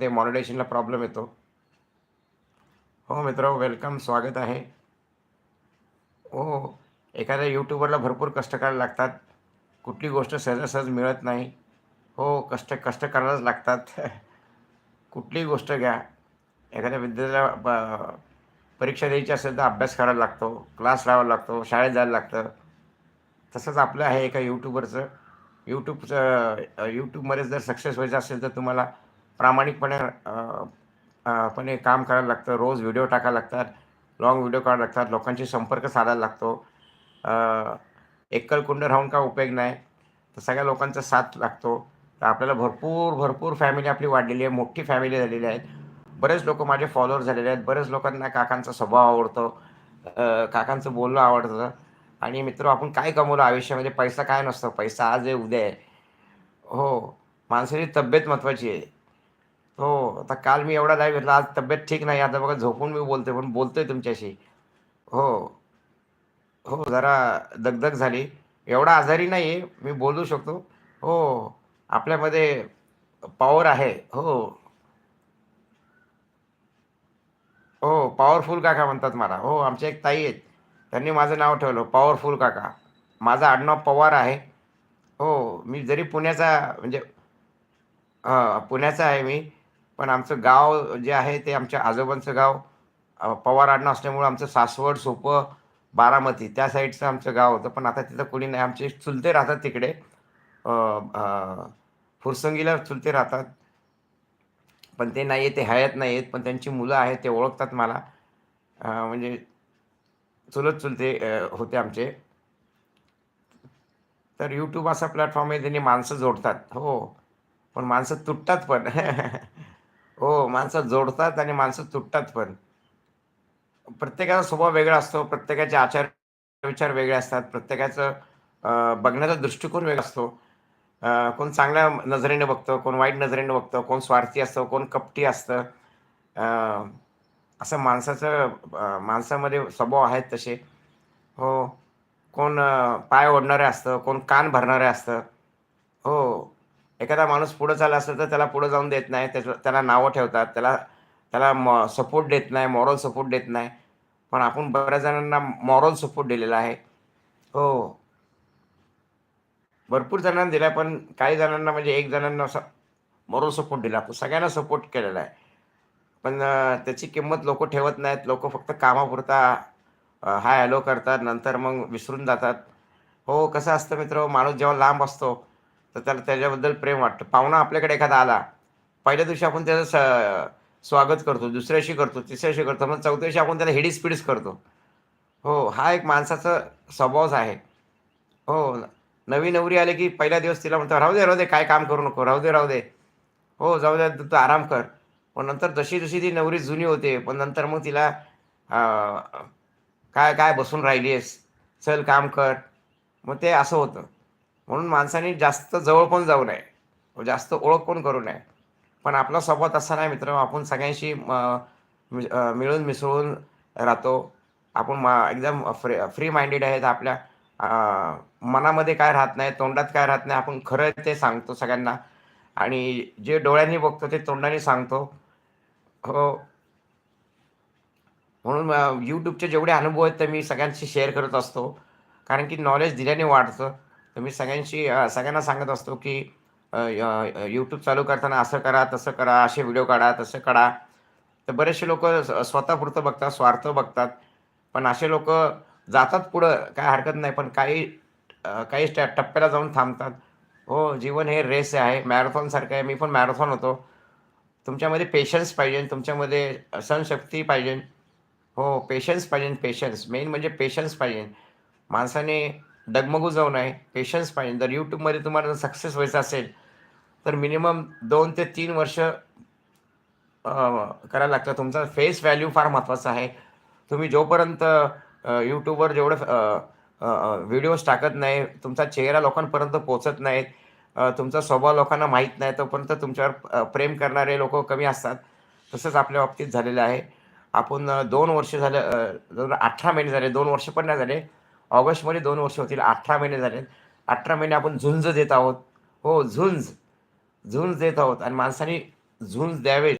ते मॉनिटेशनला प्रॉब्लेम येतो. हो मित्र वेलकम स्वागत आहे. हो एखाद्या यूट्यूबरला भरपूर कष्ट करायला लागतात. कुठली गोष्ट सहजासहज मिळत नाही. हो कष्ट कष्ट करायलाच लागतात. कुठलीही गोष्ट घ्या. एखाद्या विद्यार्थ्याला ब परीक्षा द्यायची असेल तर अभ्यास करायला लागतो. क्लास लावायला लागतो. शाळेत जायला लागतं. तसंच आपलं आहे एका यूट्यूबरचं यूट्यूबचं यूट्यूबमध्येच जर सक्सेस व्हायचं असेल तर तुम्हाला प्रामाणिकपणे पणे काम करायला लागतं. रोज व्हिडिओ टाकायला लागतात लॉंग व्हिडिओ काढायला लागतात लोकांशी संपर्क साधायला लागतो. एकलकुंड राहून का उपयोग नाही. तर सगळ्या लोकांचा साथ लागतो. तर आपल्याला भरपूर भरपूर फॅमिली आपली वाढलेली आहे मोठी फॅमिली झालेली आहे बरेच लोक माझे फॉलोअर झालेले आहेत. बरेच लोकांना काकांचा स्वभाव आवडतो. काकांचं बोलणं आवडतं. आणि मित्र आपण काय कमवलं आयुष्यामध्ये? पैसा काय नसतो. पैसा आज आहे उद्या आहे. हो माणसाची तब्येत महत्त्वाची आहे. हो आता काल मी एवढा लाईव्ह घेतला आज तब्येत ठीक नाही आता बघा झोपून मी बोलते पण बोलतोय तुमच्याशी. हो. हो जरा दगदग झाली. एवढा आजारी नाही आहे मी बोलू शकतो. हो आपल्यामध्ये पॉवर आहे. हो. हो पॉवरफुल काका म्हणतात मला. हो आमच्या एक ताई आहेत. त्यांनी माझं नाव ठेवलं पॉवरफुल काका. माझं आडनाव पवार आहे. हो मी जरी पुण्याचा म्हणजे पुण्याचा आहे मी पण आमचं गाव जे आहे ते आमच्या आजोबांचं गाव पवार आडनाव असल्यामुळं आमचं सासवड सोपं बारामती त्या साईडचं आमचं गाव होतं. पण आता तिथं कोणी नाही. आमचे चुलते राहतात तिकडे. फुरसंगीला चुलते राहतात. पण ते नाही आहे ते हयात नाही आहेत पण त्यांची मुलं आहेत ते ओळखतात मला. म्हणजे चुलत चुलते होते आमचे. तर यूट्यूब असा प्लॅटफॉर्म आहे त्यांनी माणसं जोडतात. हो. पण माणसं तुटतात पण. हो माणसं जोडतात आणि माणसं तुटतात पण. प्रत्येकाचा स्वभाव वेगळा असतो प्रत्येकाचे आचार विचार वेगळे असतात प्रत्येकाचं बघण्याचा दृष्टिकोन वेगळा असतो. कोण चांगल्या नजरेने बघतं कोण वाईट नजरेने बघतं कोण स्वार्थी असतं कोण कपटी असतं. असं माणसाचं माणसामध्ये स्वभाव आहेत तसे. हो कोण पाय ओढणारे असतं कोण कान भरणारे असतं. हो. एखादा माणूस पुढं चालला असेल तर त्याला पुढं जाऊन देत नाही त्याचं त्याला नावं ठेवतात त्याला त्याला मॉ सपोर्ट देत नाही मॉरल सपोर्ट देत नाही. पण आपण बऱ्याच जणांना मॉरल सपोर्ट दिलेला आहे. हो. भरपूर जणांना दिला पण काही जणांना म्हणजे एक जणांना असा मॉरल सपोर्ट दिला. आपण सगळ्यांना सपोर्ट केलेला आहे. पण त्याची किंमत लोक ठेवत नाहीत. लोक फक्त कामापुरता हाय हॅलो करतात. नंतर मग विसरून जातात. हो कसं असतं मित्र? माणूस जेव्हा लांब असतो तर त्याला त्याच्याबद्दल प्रेम वाटतं. पाहुणा आपल्याकडे एखादा आला पहिल्या दिवशी आपण त्याचं स स्वागत करतो दुसऱ्याशी करतो तिसऱ्याशी करतो मग चौथ्याशी आपण त्याला हिडीस पिडीस करतो. हो हा एक माणसाचा स्वभावच आहे. हो नवी नवरी आली की पहिला दिवस तिला म्हणतो राहू दे राहू दे काय काम करू नको राहू दे राहू दे. हो जाऊ दे तू आराम कर. पण नंतर जशी जशी ती नवरी जुनी होते पण नंतर मग तिला काय काय बसून राहिली आहेस चल काम कर. मग ते असं होतं. म्हणून माणसाने जास्त जवळ पण जाऊ नये. व जास्त ओळख पण करू नये. पण आपला स्वभाव तसा नाही मित्र. आपण सगळ्यांशी म- मिळून मिसळून राहतो. आपण मा एकदम फ्री फ्री माइंडेड आहेत आपल्या. मनामध्ये काय राहत नाही तोंडात काय राहत नाही आपण खरं ते सांगतो सगळ्यांना. आणि जे डोळ्यांनी बघतो ते तोंडाने सांगतो. हो. म्हणून यूट्यूबचे जेवढे अनुभव आहेत ते मी सगळ्यांशी शेअर करत असतो. कारण की नॉलेज दिल्याने वाढतं. तर मी सगळ्यांशी सगळ्यांना सांगत असतो की यूट्यूब चालू करताना असं करा तसं करा असे व्हिडिओ काढा तसं काढा. तर बरेचसे लोक स्वतःपुरतं बघतात स्वार्थ बघतात. पण असे लोक जातात पुढं काय हरकत नाही पण काही काही स्टॅ- टप्प्याला जाऊन थांबतात. हो जीवन हे रेस आहे मॅरेथॉनसारखं आहे मी पण मॅरेथॉन होतो. तुमच्यामध्ये पेशन्स पाहिजे तुमच्यामध्ये सहनशक्ती पाहिजे. हो पेशन्स पाहिजे पेशन्स मेन म्हणजे पेशन्स पाहिजे. माणसाने डगमगू जाऊ नये. पेशन्स पाहिजे. जर यूट्यूबमध्ये तुम्हाला जर सक्सेस व्हायचं असेल तर मिनिमम दोन ते तीन वर्ष करायला लागतं. तुमचा फेस व्हॅल्यू फार महत्त्वाचा आहे. तुम्ही जोपर्यंत यूट्यूबवर जेवढं व्हिडिओज टाकत नाही तुमचा चेहरा लोकांपर्यंत पोचत नाहीत तुमचा स्वभाव लोकांना माहीत नाही तोपर्यंत तुमच्यावर प्रेम करणारे लोक कमी असतात. तसंच आपल्या बाबतीत झालेलं आहे. आपण दोन वर्ष झालं अठरा महिने झाले दोन वर्ष पण नाही झाले. ऑगस्टमध्ये दोन वर्ष होतील अठरा महिने झाले. अठरा महिने आपण झुंज देत आहोत. हो झुंज. झुंज देत आहोत. आणि माणसाने झुंज द्यावे.